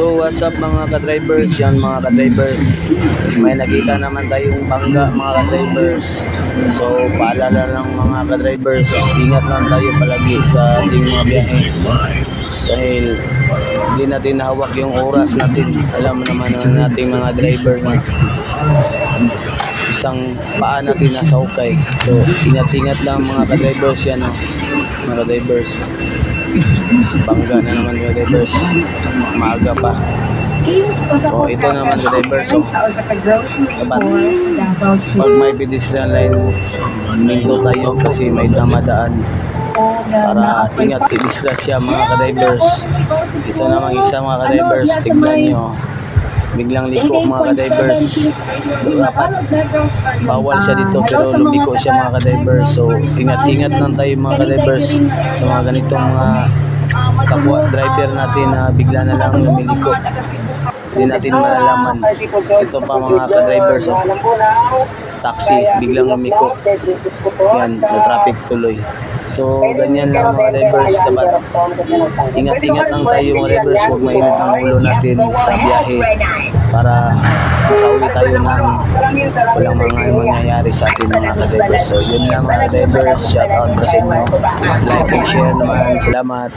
So what's up mga ka-drivers? Yan mga ka-drivers. May nakita naman tayong bangga mga ka-drivers. So paalala lang mga ka-drivers, ingat lang tayo palagi sa ating mga biyahe. Dahil hindi natin hawak yung oras natin. Alam naman naman nating mga driver na isang paa natin nasa ukay. So ingat-ingat lang mga ka-drivers yan oh. Mga ka-drivers. Bangga na naman mga drivers. Maaga pa. Oh, ito naman the driver. So, City. Pag may pedestrian line, minto tayo kasi may damadaan para ingat disgrasya mga ka-drivers. Ito namang isa mga ka-drivers, tignan nyo. Biglang liko mga ka-drivers. Dapat bawal siya dito pero lumiko siya mga ka-drivers. So ingat-ingat lang tayo mga ka-drivers sa mga ganitong mga kapwa driver natin na bigla na lang lumiliko. Hindi natin malalaman. Ito pa mga ka-drivers. Oh. Taxi, biglang lumiko. Yan, na traffic tuloy. So, ganyan lang mga drivers. Dapat ingat-ingat lang tayo mga drivers. Huwag mainit ang ulo natin sa biyahe para makauwi tayo ng walang mga mangyayari sa atin mga ka-drivers. So, yun lang mga drivers. Shout out pa sa inyo. Like and share naman. Salamat.